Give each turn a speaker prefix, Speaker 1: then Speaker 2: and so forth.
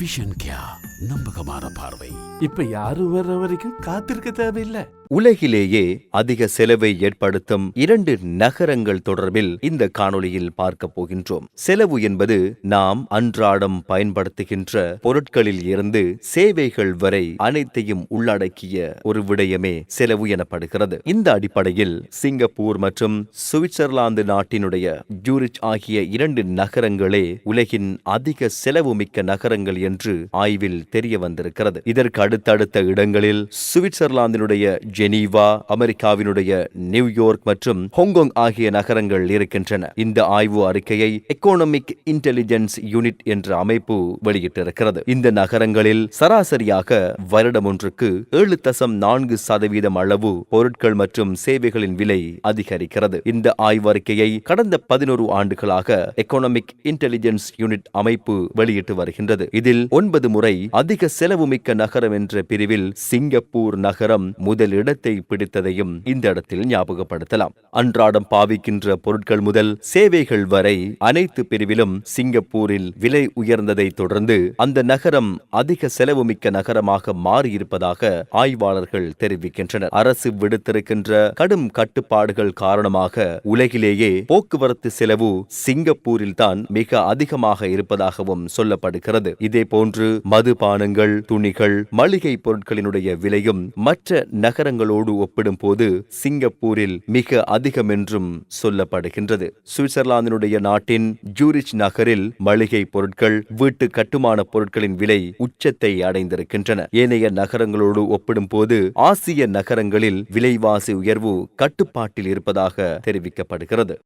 Speaker 1: Vision क्या? நம்பகமான பார்வை.
Speaker 2: இப்ப யாரும் வர்ற வரைக்கும் காத்திருக்க தேவையில்லை.
Speaker 3: உலகிலேயே அதிக செலவை ஏற்படுத்தும் இரண்டு நகரங்கள் தொடர்பில் இந்த காணொளியில் பார்க்க போகின்றோம். செலவு என்பது நாம் அன்றாடம் பயன்படுத்துகின்ற பொருட்களில் இருந்து சேவைகள் வரை அனைத்தையும் உள்ளடக்கிய ஒரு விடயமே செலவு எனப்படுகிறது. இந்த அடிப்படையில் சிங்கப்பூர் மற்றும் சுவிட்சர்லாந்து நாட்டினுடைய ஜூரிச் ஆகிய இரண்டு நகரங்களே உலகின் அதிக செலவு மிக்க நகரங்கள் என்று ஆய்வில் தெரிய வந்திருக்கிறது. இதற்கு அடுத்தடுத்த இடங்களில் சுவிட்சர்லாந்தினுடைய ஜெனீவா அமெரிக்காவினுடைய நியூயார்க் மற்றும் ஹாங்காங் ஆகிய நகரங்கள் இருக்கின்றன. இந்த ஆய்வு அறிக்கையை எக்கோனமிக் இன்டெலிஜென்ஸ் யூனிட் என்ற அமைப்பு வெளியிட்டிருக்கிறது. இந்த நகரங்களில் சராசரியாக வருடம் ஒன்றுக்கு ஏழு தசம் நான்கு சதவீதம் அளவு பொருட்கள் மற்றும் சேவைகளின் விலை அதிகரிக்கிறது. இந்த ஆய்வறிக்கையை கடந்த பதினோரு ஆண்டுகளாக எக்கோனமிக் இன்டெலிஜென்ஸ் யூனிட் அமைப்பு வெளியிட்டு வருகின்றது. இதில் ஒன்பது முறை அதிக செலவுமிக்க நகரம் என்ற பிரிவில் சிங்கப்பூர் நகரம் முதல் இடத்தை பிடித்ததையும் இந்த இடத்தில் ஞாபகப்படுத்தலாம். அன்றாடம் பாவிக்கின்ற பொருட்கள் முதல் சேவைகள் வரை அனைத்து பிரிவிலும் சிங்கப்பூரில் விலை உயர்ந்ததை தொடர்ந்து அந்த நகரம் அதிக செலவுமிக்க நகரமாக மாறியிருப்பதாக ஆய்வாளர்கள் தெரிவிக்கின்றனர். அரசு விடுத்திருக்கின்ற கடும் கட்டுப்பாடுகள் காரணமாக உலகிலேயே போக்குவரத்து செலவு சிங்கப்பூரில் தான் மிக அதிகமாக இருப்பதாகவும் சொல்லப்படுகிறது. இதே போன்று மது மதுபானங்கள் துணிகள் மளிகை பொருட்களினுடைய விலையும் மற்ற நகரங்களோடு ஒப்பிடும்போது சிங்கப்பூரில் மிக அதிகம் என்றும் சொல்லப்படுகின்றது. சுவிட்சர்லாந்தினுடைய நாட்டின் ஜூரிச் நகரில் மளிகை பொருட்கள் வீட்டு கட்டுமான பொருட்களின் விலை உச்சத்தை அடைந்திருக்கின்றன. ஏனைய நகரங்களோடு ஒப்பிடும்போது ஆசிய நகரங்களில் விலைவாசி உயர்வு கட்டுப்பாட்டில் இருப்பதாக தெரிவிக்கப்படுகிறது.